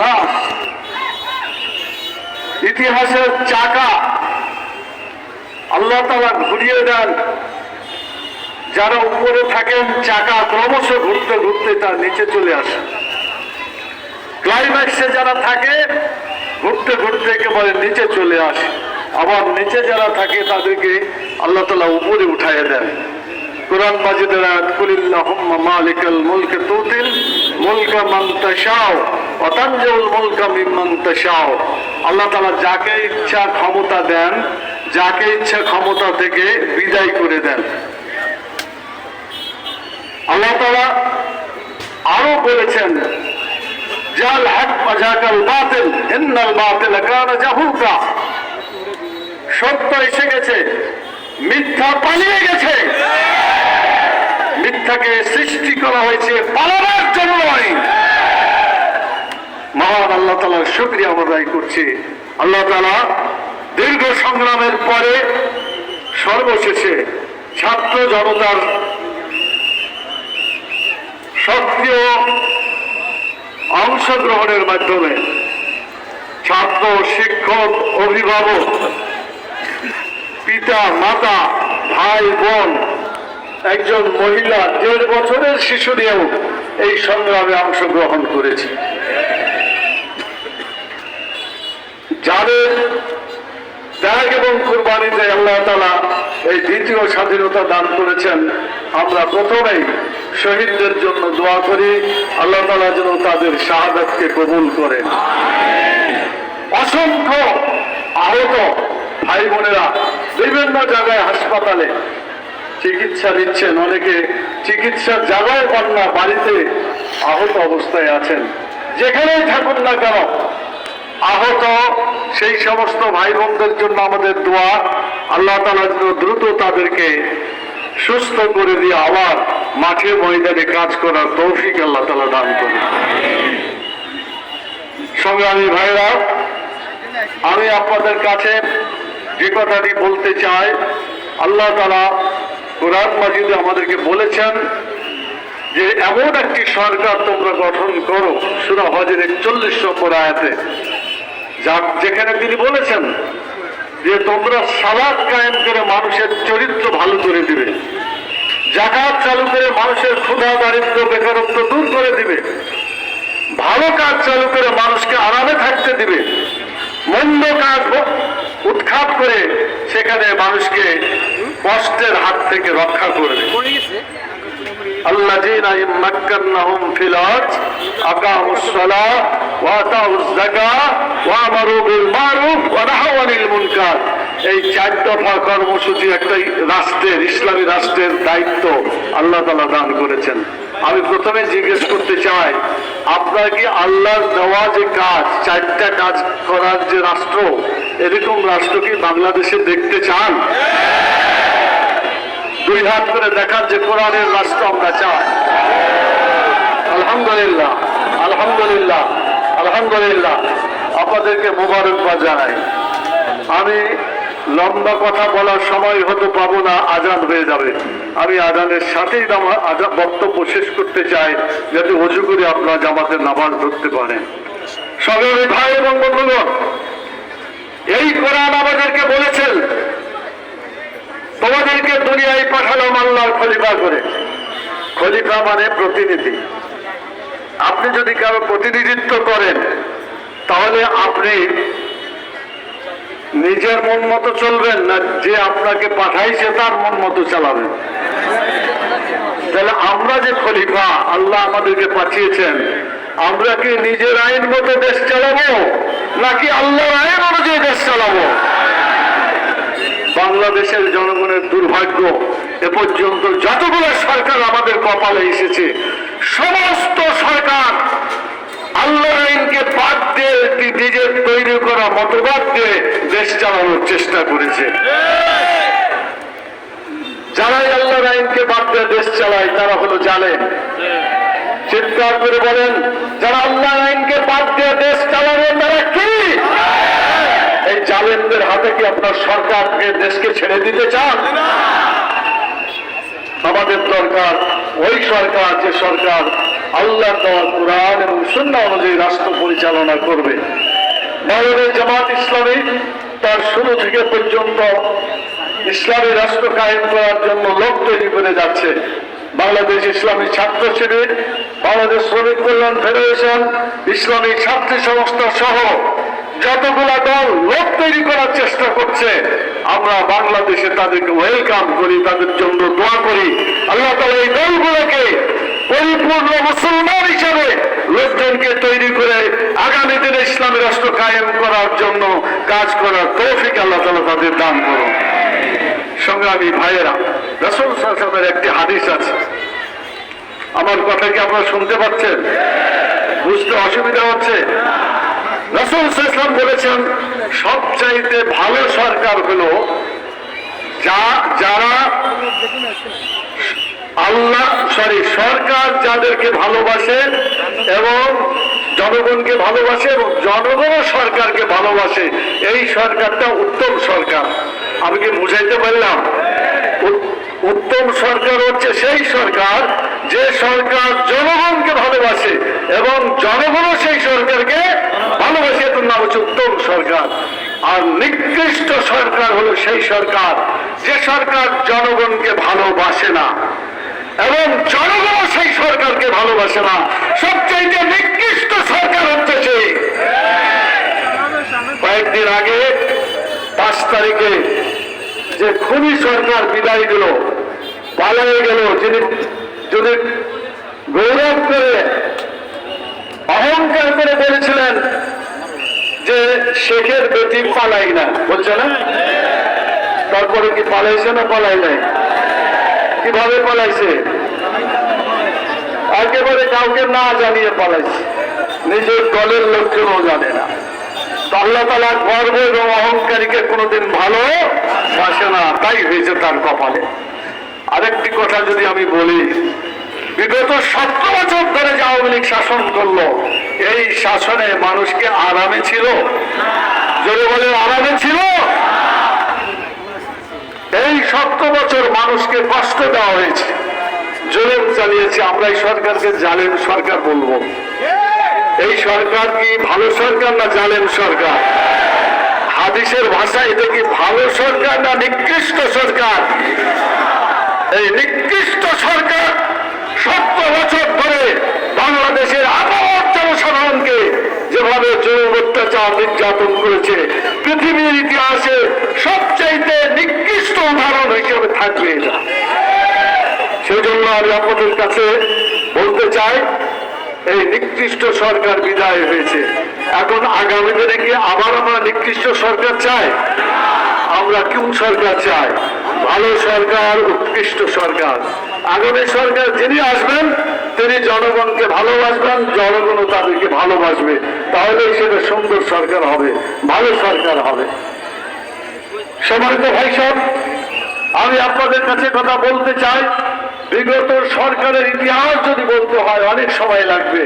নাস ইতিহাসের চাকা আল্লাহ তালা ঘুরিয়ে দেন। যারা উপরে থাকেন, চাকা ক্রমশ ঘুরতে ঘুরতে তার নিচে চলে আসে। ক্লাইম্যাক্সে যারা থাকে, ঘুরতে ঘুরতে একেবারে নিচে চলে আসে। আবার নিচে যারা থাকে, তাদেরকে আল্লাহ তালা উপরে উঠাইয়ে দেন। কোরআন মাজিদের আয়াত, কুলিল্লাহুম্মা মালিকাল মুলকে তুতিল মুলকা মান তাআলা যাকে ইচ্ছা ক্ষমতা দেন, যাকে ইচ্ছা ক্ষমতা থেকে বিদায় করে দেন। আল্লাহ আরও বলেছেন জাল সত্য এসে গেছে, মিথ্যা পালিয়ে গেছে। মিথ্যাকে সৃষ্টি করা হয়েছে পালানোর জন্যই মহান আল্লাহ তালার শুক্রিয়া আমরা করছি। আল্লাহ তালা দীর্ঘ সংগ্রামের পরে সর্বশেষে ছাত্র জনতার সক্রিয় অংশগ্রহণের মাধ্যমে ছাত্র, শিক্ষক, অভিভাবক, পিতা, মাতা, ভাই, বোন, একজন মহিলা দেড় বছরের শিশু নিয়েও এই সংগ্রামে অংশগ্রহণ করেছে। যাদের ত্যাগ এবং কুরবানিতে আল্লাহ তালা এই দ্বিতীয় স্বাধীনতা দান করেছেন, আমরা প্রথমেই শহীদদের জন্য দোয়া করি, আল্লাহ তালা যেন তাদের শাহাদাতকে কবুল করেন। অসংখ্য আহত ভাই বোনেরা বিভিন্ন জায়গায় হাসপাতালে চিকিৎসা নিচ্ছেন, অনেকে চিকিৎসার জায়গায় পান না, বাড়িতে আহত অবস্থায় আছেন। যেখানেই থাকুন না কেন আহত সেই সমস্ত ভাই বোনদের জন্য আমাদের দোয়া। আল্লাহ তালা যেন দ্রুত তাদেরকে সুস্থ করে দিয়ে আবার মাঠে ময়দানে কাজ করার তৌফিক আল্লাহ তালা দান করুন। সংগ্রামী ভাইরা আমি আপনাদের কাছে যে কথাটি বলতে চাই, আল্লাহ তালা কোরআন মাজিদে আমাদেরকে বলেছেন যে, এমন একটি সরকার তোমরা গঠন করো। সুরা হজের একচল্লিশ নম্বর আয়াতে। যেখানে তিনি বলেছেন যে তোমরা সালাদ কায়েম করে মানুষের চরিত্র ভালো করে দিবে জাকাত চালু করে মানুষের ক্ষুধা, দারিদ্র, বেকারত্ব দূর করে দিবে, ভালো কাজ চালু করে মানুষকে আরামে থাকতে দিবে, মন্দ কাজ উৎখাত করে সেখানে মানুষকে কষ্টের হাত থেকে রক্ষা করবে الذين إن مكناهم في الأرض أقاموا الصلاة وآتوا الزكاة وأمروا بالمعروف ونهوا عن المنكر এই চার দফা কর্মসূচি একটা রাষ্ট্রের ইসলামী রাষ্ট্রের দায়িত্ব আল্লাহ তালা দান করেছেন আমি প্রথমে জিজ্ঞেস করতে চাই আপনার কি আল্লাহর দেওয়া যে কাজ চারটা কাজ করার যে রাষ্ট্র এরকম রাষ্ট্র কি বাংলাদেশে দেখতে চান দুই হাত করে দেখার যে কোরআনের রাষ্ট্র আমরা চাই। আলহামদুলিল্লাহ আলহামদুলিল্লাহ আলহামদুলিল্লাহ। আপনাদেরকে মোবারকবাদ জানাই। আমি লম্বা কথা বলার সময় হয়তো পাবো না, আজান হয়ে যাবে। আমি আজানের সাথেই আমার বক্তব্য শেষ করতে চাই, যাতে অজু করে আপনারা জামাতের নামাজ ধরতে পারেন। সবাই ভাই এবং বন্ধুগণ, এই কোরআন আমাদেরকে বলেছেন তোমাদেরকে দুনিয়ায় পাঠালাম আল্লাহর খলিফা করে। খলিফা মানে প্রতিনিধি। আপনি যদি কারও প্রতিনিধিত্ব করেন, তাহলে আপনি নিজের মন মতো চলবেন না যে আপনাকে পাঠাইছে তার মন মতো চালাবেন। তাহলে আমরা যে খলিফা, আল্লাহ আমাদেরকে পাঠিয়েছেন, আমরা কি নিজের আইন মতো দেশ চালাবো, নাকি আল্লাহর আইন অনুযায়ী দেশ বাংলাদেশের জনগণের দুর্ভাগ্য, এ পর্যন্ত যতগুলো সরকার আমাদের কপালে এসেছে, সমস্ত সরকার আল্লাহ আইনকে বাদ দিয়ে নিজের তৈরি করা মতবাদ দিয়ে দেশ চালানোর চেষ্টা করেছে। যারাই আল্লাহর আইনকে বাদ দিয়ে দেশ চালায়, তারা হলো জালেন চিৎকার করে বলেন, যারা আল্লাহর আইনকে বাদ দিয়ে দেশ চালাবে, তারা কি? এই জালেমদের হাতে কি আপনার সরকারকে দেশকে ছেড়ে দিতে চান? আমাদের দরকার, ওই সরকার যে সরকার আল্লাহ দেওয়া কোরআন এবং শূন্য অনুযায়ী রাষ্ট্র পরিচালনা করবে। বাংলাদেশ জামাত ইসলামী তার শুরু থেকে পর্যন্ত ইসলামী রাষ্ট্র কায়েম করার জন্য লোক তৈরি করে যাচ্ছে। বাংলাদেশ ইসলামী ছাত্র শিবির, বাংলাদেশ শ্রমিক কল্যাণ ফেডারেশন, ইসলামী ছাত্রী সংস্থা সহ যতগুলা দল লোক তৈরি করার চেষ্টা করছে, আমরা বাংলাদেশে তাদেরকে ওয়েলকাম করি, তাদের জন্য দোয়া করি। আল্লাহ তালা এই দলগুলোকে পরিপূর্ণ মুসলমান হিসাবে লোকজনকে তৈরি করে আগামী দিনে ইসলামী রাষ্ট্র কায়েম করার জন্য কাজ করার তৌফিক আল্লাহ তালা তাদের দান করুন। সংগ্রামী ভাইয়েরা, রসুল সাহেবের একটি হাদিস আছে। আমার কথা কি আপনারা শুনতে পাচ্ছেন? বুঝতে অসুবিধা হচ্ছে? রসুল ইসলাম বলেছেন, সবচাইতে ভালো সরকার হলো যা, যারা আল্লাহ সরি সরকার যাদেরকে ভালোবাসে এবং জনগণকে ভালোবাসে এবং জনগণও সরকারকে ভালোবাসে, এই সরকারটা উত্তম সরকার। আমি কি বুঝাইতে পারলাম? উত- উত্তম সরকার হচ্ছে সেই সরকার যে সরকার জনগণকে ভালোবাসে এবং জনগণও সেই সরকারকে ভালোবাসে এটার নাম হচ্ছে উত্তম সরকার। আর নিকৃষ্ট সরকার হলো সেই সরকার, যে সরকার জনগণকে ভালোবাসে না। এবং জনগণও সেই সরকারকে ভালোবাসে না। সবচাইতে নিকৃষ্ট সরকার হচ্ছে কয়েকদিন আগে, পাঁচ তারিখে যে খুনি সরকার বিদায় দিল পালিয়ে গেল, যিনি যদি গৌরব করে অহংকার করে বলেছিলেন যে শেখের বেটি পালাই না, বলছে না? তারপরে কি পালাইছে না পালাই নাই? কীভাবে পালাইছে? একেবারে কাউকে না জানিয়ে পালাইছে। নিজের দলের লোকজনও জানে না। আল্লাহ তালা গর্ব এবং অহংকারীকে কোনোদিন ভালো বাসে না, তাই হয়েছে তার কপালে। আরেকটি কথা যদি আমি বলি বিগত সতেরো বছর ধরে যে আওয়ামী লীগ শাসন করল, এই শাসনে মানুষকে আরামে ছিল? যদি বলে আরামে ছিল? এই সতেরো বছর মানুষকে কষ্ট দেওয়া হয়েছে। জলেম চালিয়েছে, আমরা এই সরকারকে জালেম সরকার বলব। এই সরকার কি ভালো সরকার না জালেম সরকার? হাদিসের ভাষা এটা কি ভালো সরকার না নিকৃষ্ট সরকার এই নিকৃষ্ট সরকার সত্তর বছর ধরে বাংলাদেশের আবার জনসাধারণকে যেভাবে জৈব অত্যাচার নির্যাতন করেছে। পৃথিবীর ইতিহাসে সবচাইতে নিকৃষ্ট উদাহরণ হিসেবে থাকবে এটা। সেই জন্য আমি আপনাদের কাছে বলতে চাই, এই নিকৃষ্ট সরকার বিদায় হয়েছে। এখন আগামী দিনে কি আবার আমরা নিকৃষ্ট সরকার চাই? আমরা কোন সরকার চাই? ভালো সরকার, উৎকৃষ্ট সরকার। আগামী সরকার যিনি আসবেন, তিনি জনগণকে ভালোবাসবেন জনগণও তাদেরকে ভালোবাসবে। তাহলে সেটা সুন্দর সরকার হবে, ভালো সরকার হবে। সম্মানিত ভাই সব আমি আপনাদের কাছে কথা বলতে চাই। বিগত সরকারের ইতিহাস যদি বলতে হয়, অনেক সময় লাগবে।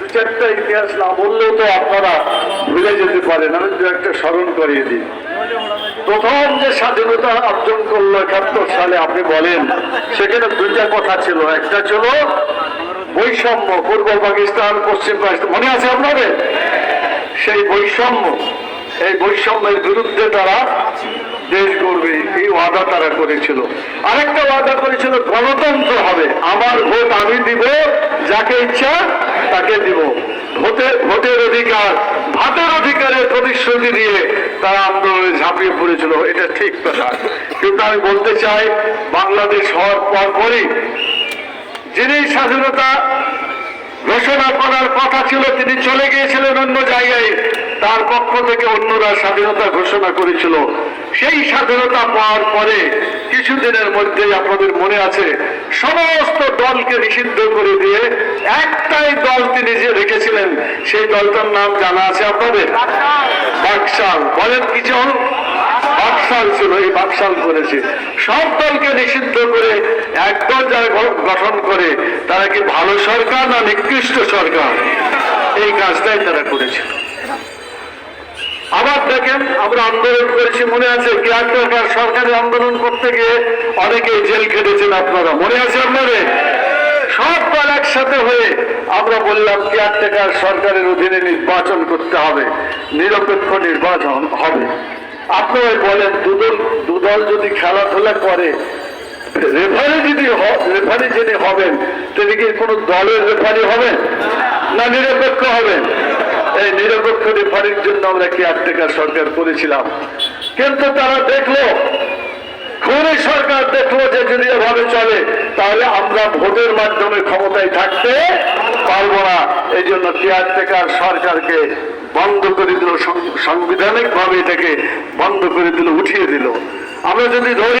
দু চারটা ইতিহাস না বললেও তো আপনারা ভুলে যেতে পারেন। আমি দু একটা স্মরণ করিয়ে দিই। প্রথম যে স্বাধীনতা অর্জন করল একাত্তর সালে, আপনি বলেন, সেখানে দুইটা কথা ছিল। একটা ছিল বৈষম্য, পূর্ব পাকিস্তান, পশ্চিম পাকিস্তান। মনে আছে আপনাদের? সেই বৈষম্য। এই বৈষম্যের বিরুদ্ধে তারা দেশ করবে এই ওয়াদা তারা করেছিল। আরেকটা ওয়াদা করেছিল, গণতন্ত্র হবে। আমার ভোট আমি দিব, যাকে ইচ্ছা তাকে দিব। ভোটের অধিকার, ভাতের অধিকারের প্রতিশ্রুতি দিয়ে তারা আন্দোলনে ঝাঁপিয়ে পড়েছিল। এটা ঠিক কথা। কিন্তু আমি বলতে চাই, বাংলাদেশ হওয়ার পরপরই যিনি স্বাধীনতা ঘোষণা করার কথা ছিল, তিনি চলে গিয়েছিলেন অন্য জায়গায়। তার পক্ষ থেকে অন্যরা স্বাধীনতা ঘোষণা করেছিল। সেই স্বাধীনতা পাওয়ার পরে কিছুদিনের মধ্যে আপনাদের মনে আছে সমস্ত দলকে নিষিদ্ধ করে দিয়ে একটাই দল তিনি যে রেখেছিলেন সেই দলটার নাম জানা আছে আপনাদের? বাকশাল। বলেন কি কিছু বাকশাল ছিল এই বাকশাল করেছে। সব দলকে নিষিদ্ধ করে একদল যারা গঠন করে তারা কি ভালো সরকার না নিকৃষ্ট সরকার? এই কাজটাই তারা করেছিল। আবার দেখেন, আমরা আন্দোলন করেছি, মনে আছে? কেয়ারটেকার সরকারি আন্দোলন করতে গিয়ে অনেকে জেল খেটেছেন আপনারা। মনে আছে আপনাদের? সব দল একসাথে হয়ে আমরা বললাম কেয়ারটেকার সরকারের অধীনে নির্বাচন করতে হবে, নিরপেক্ষ নির্বাচন হবে। আপনারা বলেন দুদল দুদল যদি খেলাধুলা করে রেফারি যদি রেফারি যিনি হবেন, তিনি কি কোনো দলের রেফারি হবেন? না, নিরপেক্ষ হবেন? এই নিরপেক্ষ রেফারির জন্য আমরা কেয়ারটেকার সরকার করেছিলাম। কিন্তু তারা দেখল, খুনি সরকার দেখল যে যদি এভাবে চলে, তাহলে আমরা ভোটের মাধ্যমে ক্ষমতায় থাকতে পারব না। এই জন্য কেয়ারটেকার সরকারকে বন্ধ করে দিল সাংবিধানিক ভাবে এটাকে বন্ধ করে দিল, উঠিয়ে দিল। আমরা যদি ধরি